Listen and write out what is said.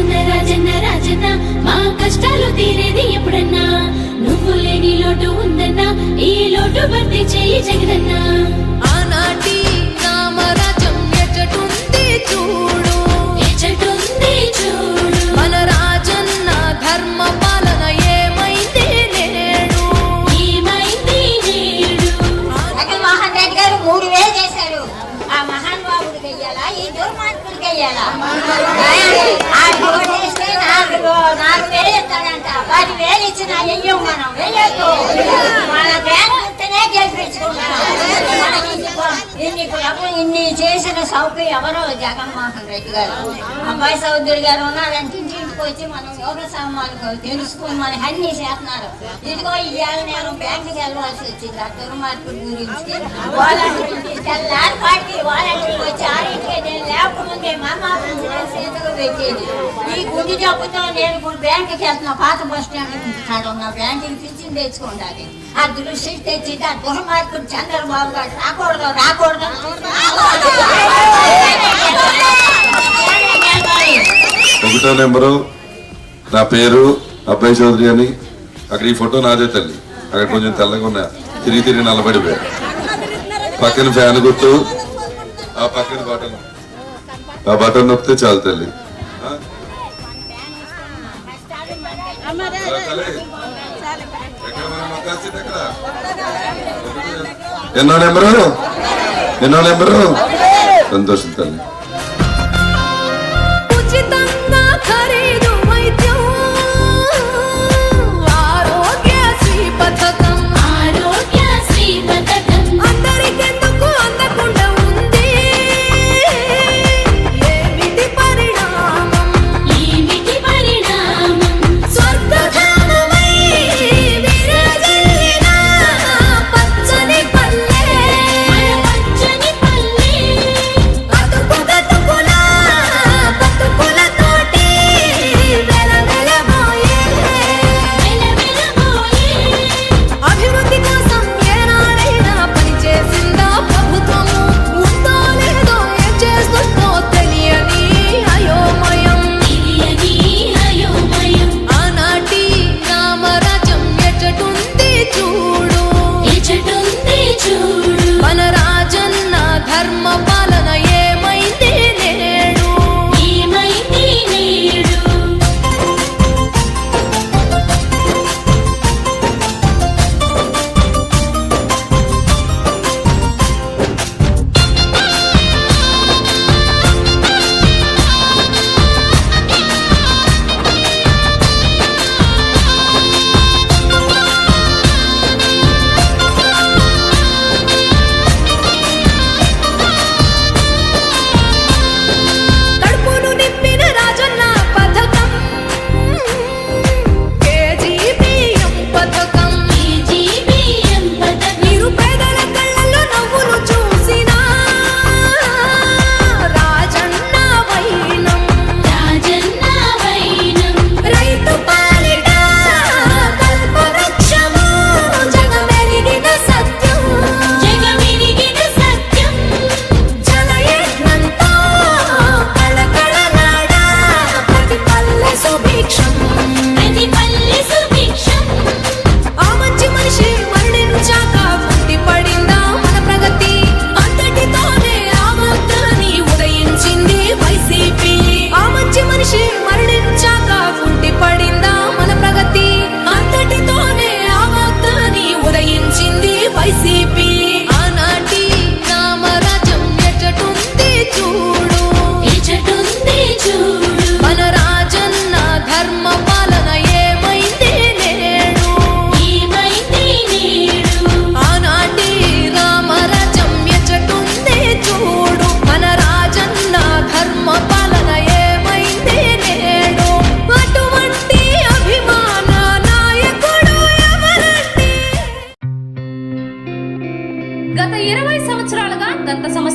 రాజన్న రాజన్న రాజన్న మా కష్టాలు తీరేది ఎప్పుడన్నా? నువ్వు లేని లోటు ఉందన్నా. ఈ లోటు భర్తీ చేయి జగనన్న. ఆనాటి ఎచ్చటుంది చూడు. ఎచ్చటుంది చూడు. మన రాజన్న ధర్మ పాలన ఏమైంది నేడు? ఏమైంది నేడు? జగన్మోహన్ రెడ్డి గారు మూడు వేలు చేశారు ఆ మహానుభావుడికి వెయ్యాలా? ఈ దుర్మార్గుడికి ఆ నాలుగు నాలుగు వేలు ఇస్తాడంట. పది వేలు ఇచ్చిన వెయ్యం మనం. మన ఇస్తేనే గెలిపించుకుంటాం. ఇన్ని ఇన్ని ప్రభుత్వం ఇన్ని చేసిన సౌకర్యం ఎవరో జగన్మోహన్ రెడ్డి గారు. అబ్బాయి చౌదరి గారు ఉన్నారంటే ఇంటింటికి వచ్చి మనం యోగ సామాన్లు తెలుసుకుని మనకి అన్ని చేస్తున్నారు. ఇదిగో ఇవాళ నేను బ్యాంకుకి వెళ్ళవలసి వచ్చింది. ఆ దుర్మార్గుడి గురించి వాలంటీర్కి తెల్లారి పాటికి వాలంటీర్కి వచ్చి ఆరింటికి నేను లేకముందే మా మా పెట్టేది. ఈ గుండె జబ్బుతో నేను ఇప్పుడు బ్యాంకుకి వెళ్తున్నా. పాత బస్ స్టాండ్ కాడ ఉన్న బ్యాంకుకి పిలిచింది తెచ్చుకుంటాను ఆ దృష్టి తెచ్చి ఆ దుర్మార్పుడు చంద్రబాబు గారు రాకూడదు. రాకూడదు. ఫోటో నెంబరు నా పేరు అబ్బాయి చౌదరి అని. అక్కడ ఈ ఫోటో నాదే తల్లి. అక్కడ కొంచెం తెల్లగా ఉన్నా తిరిగి తిరిగి నల్లబడిపోయా. పక్కన ఫ్యాన్ గుర్తు. ఆ పక్కన బటన్. ఆ బటన్ నొప్పితే చాలు తల్లి. ఎన్నో నెంబరు? ఎన్నో నెంబరు? సంతోషం తల్లి.